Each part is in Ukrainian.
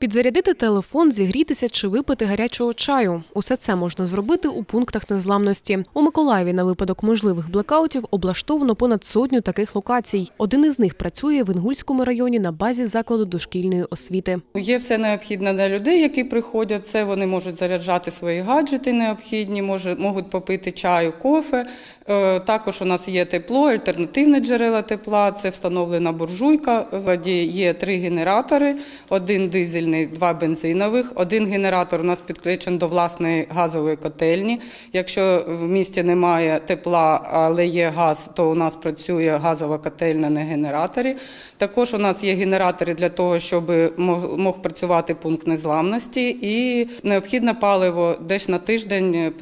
Підзарядити телефон, зігрітися чи випити гарячого чаю. Усе це можна зробити у пунктах незламності. У Миколаєві на випадок можливих блекаутів облаштовано понад сотню таких локацій. Один із них працює в Інгульському районі на базі закладу дошкільної освіти. Є все необхідне для людей, які приходять. Це вони можуть заряджати свої гаджети необхідні, може, можуть попити чаю, кофе. Е, Також у нас є тепло, альтернативне джерела тепла. Це встановлена буржуйка. В воді є три генератори: один дизельний, два бензинових. Один генератор у нас підключений до власної газової котельні. Якщо в місті немає тепла, але є газ, то у нас працює газова котельня на генераторі. Також у нас є генератори для того, щоб мог, працювати пункт незламності, і необхідне паливо десь на тиждень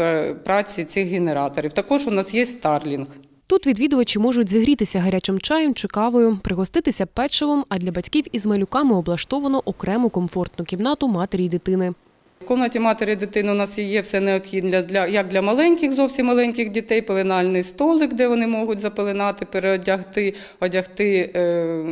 праці цих генераторів. Також у нас є Starlink. Тут відвідувачі можуть зігрітися гарячим чаєм чи кавою, пригоститися печивом, а для батьків із малюками облаштовано окрему комфортну кімнату матері й дитини. В кімнаті матері дитини у нас є все необхідне для як для маленьких, зовсім маленьких дітей, пеленальний столик, де вони можуть запеленати, переодягти, одягти е,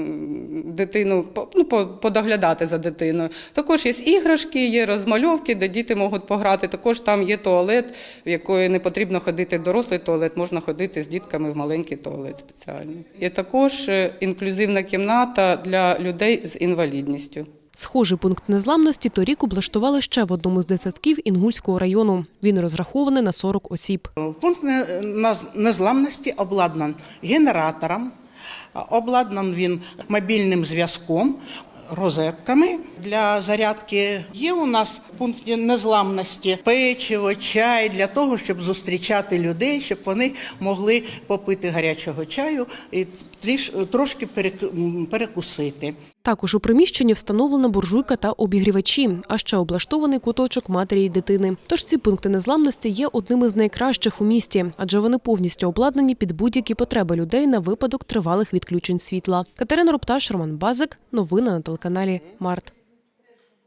дитину, по- ну, по- подоглядати за дитиною. Також є іграшки, є розмальовки, де діти можуть пограти. Також там є туалет, в якої не потрібно ходити в дорослий туалет, можна ходити з дітками в маленький туалет спеціальний. Є також е, інклюзивна кімната для людей з інвалідністю. Схожий пункт незламності торік облаштували ще в одному з дитсадків Інгульського району. Він розрахований на 40 осіб. Пункт незламності обладнан генератором, обладнан він мобільним зв'язком, розетками для зарядки. Є у нас в пункті незламності печиво, чай для того, щоб зустрічати людей, щоб вони могли попити гарячого чаю і трошки перек- перекусити. Також у приміщенні встановлена буржуйка та обігрівачі, а ще облаштований куточок матері й дитини. Тож ці пункти незламності є одним із найкращих у місті, адже вони повністю обладнані під будь-які потреби людей на випадок тривалих відключень світла. Катерина Рупташ, Роман Базик. Новини на телеканалі Март.